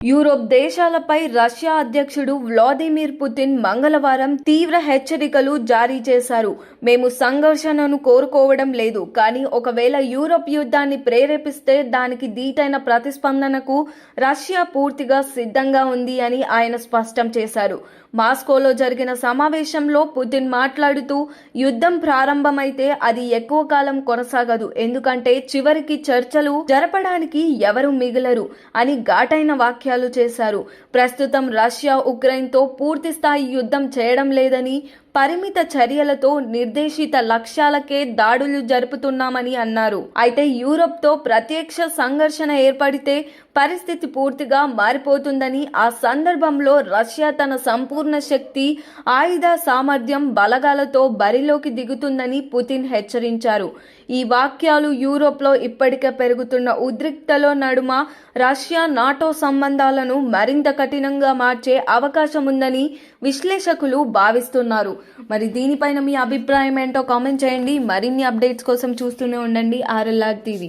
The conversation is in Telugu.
యూరోప్ దేశాలపై రష్యా అధ్యక్షుడు వ్లాదిమిర్ పుతిన్ మంగళవారం తీవ్ర హెచ్చరికలు జారీ చేశారు. మేము సంఘర్షణను కోరుకోవడం లేదు కానీ ఒకవేళ యూరోప్ యుద్ధాన్ని ప్రేరేపిస్తే దానికి దీటైన ప్రతిస్పందనకు రష్యా పూర్తిగా సిద్ధంగా ఉంది అని ఆయన స్పష్టం చేశారు. మాస్కోలో జరిగిన సమావేశంలో పుతిన్ మాట్లాడుతూ యుద్ధం ప్రారంభమైతే అది ఎక్కువ కాలం కొనసాగదు ఎందుకంటే చివరికి చర్చలు జరపడానికి ఎవరు మిగలరు అని ఘాటైన వాక్యం వ్యాఖ్యలు చేశారు. ప్రస్తుతం రష్యా ఉక్రెయిన్తో పూర్తి స్థాయి యుద్ధం చేయడం లేదని పరిమిత చర్యలతో నిర్దేశిత లక్ష్యాలకే దాడులు జరుపుతున్నామని అన్నారు. అయితే యూరప్తో ప్రత్యక్ష సంఘర్షణ ఏర్పడితే పరిస్థితి పూర్తిగా మారిపోతుందని ఆ సందర్భంలో రష్యా తన సంపూర్ణ శక్తి ఆయుధ సామర్థ్యం బలగాలతో బరిలోకి దిగుతుందని పుతిన్ హెచ్చరించారు. ఈ వాక్యాలు యూరోప్లో ఇప్పటికే పెరుగుతున్న ఉద్రిక్తలో నడుమ రష్యా నాటో సంబంధాలను మరింత కఠినంగా మార్చే అవకాశం ఉందని విశ్లేషకులు భావిస్తున్నారు. మరి దీనిపైన మీ అభిప్రాయం ఏంటో కామెంట్ చేయండి. మరిన్ని అప్డేట్స్ కోసం చూస్తూనే ఉండండి. RLR TV.